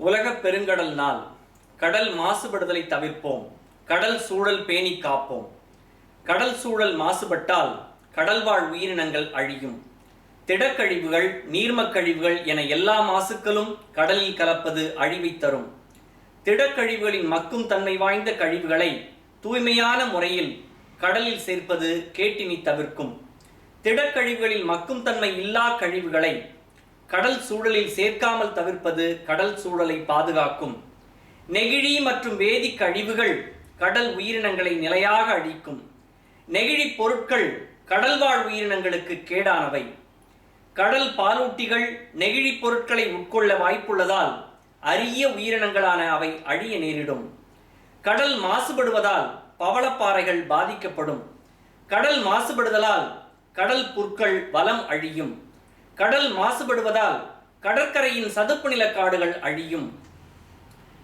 உலகப் பெருங்கடல் நாள் கடல் மாசுபடுதலை தவிர்ப்போம் கடல் சூழல் பேணி காப்போம். கடல் சூழல் மாசுபட்டால் கடல்வாழ் உயிரினங்கள் அழியும். திடக்கழிவுகள் நீர்மக் கழிவுகள் என எல்லா மாசுக்களும் கடலில் கலப்பது அழிவை தரும். திடக்கழிவுகளின் மக்கும் தன்மை வாய்ந்த கழிவுகளை தூய்மையான முறையில் கடலில் சேர்ப்பது கேட்டினி தவிர்க்கும். திடக்கழிவுகளில் மக்கும் தன்மை இல்லா கழிவுகளை கடல் சூழலில் சேர்க்காமல் தவிர்ப்பது கடல் சூழலை பாதுகாக்கும். நெகிழி மற்றும் வேதிக் கழிவுகள் கடல் உயிரினங்களை நிலையாக அழிக்கும். நெகிழி பொருட்கள் கடல்வாழ் உயிரினங்களுக்கு கேடானவை. கடல் பாலூட்டிகள் நெகிழி பொருட்களை உட்கொள்ள வாய்ப்புள்ளதால் அரிய உயிரினங்களான அவை அழிய நேரிடும். கடல் மாசுபடுவதால் பவளப்பாறைகள் பாதிக்கப்படும். கடல் மாசுபடுதலால் கடல் புற்கள் வலம் அழியும். கடல் மாசுபடுவதால் கடற்கரையின் சதுப்பு நில காடுகள் அழியும்.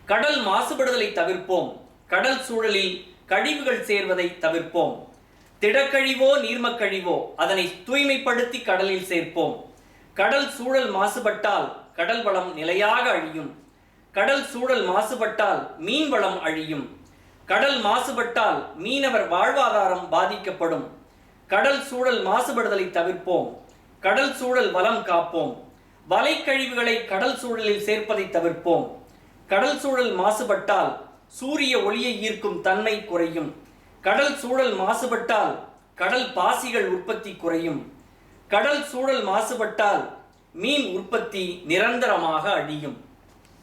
கடல் மாசுபடுதலை தவிர்ப்போம். கடல் சூழலில் கழிவுகள் சேர்வதை தவிர்ப்போம். திடக்கழிவோ நீர்மக்கழிவோ அதனை தூய்மைப்படுத்தி கடலில் சேர்ப்போம். கடல் சூழல் மாசுபட்டால் கடல் வளம் நிலையாக அழியும். கடல் சூழல் மாசுபட்டால் மீன் வளம் அழியும். கடல் மாசுபட்டால் மீனவர் வாழ்வாதாரம் பாதிக்கப்படும். கடல் சூழல் மாசுபடுதலை தவிர்ப்போம். கடல் சூழல் வளம் காப்போம். வலைக்கழிவுகளை கடல் சூழலில் சேர்ப்பதை தவிர்ப்போம். கடல் சூழல் மாசுபட்டால் சூரிய ஒளியை ஈர்க்கும் தன்மை குறையும். கடல் சூழல் மாசுபட்டால் கடல் பாசிகள் உற்பத்தி குறையும். கடல் சூழல் மாசுபட்டால் மீன் உற்பத்தி நிரந்தரமாக அழியும்.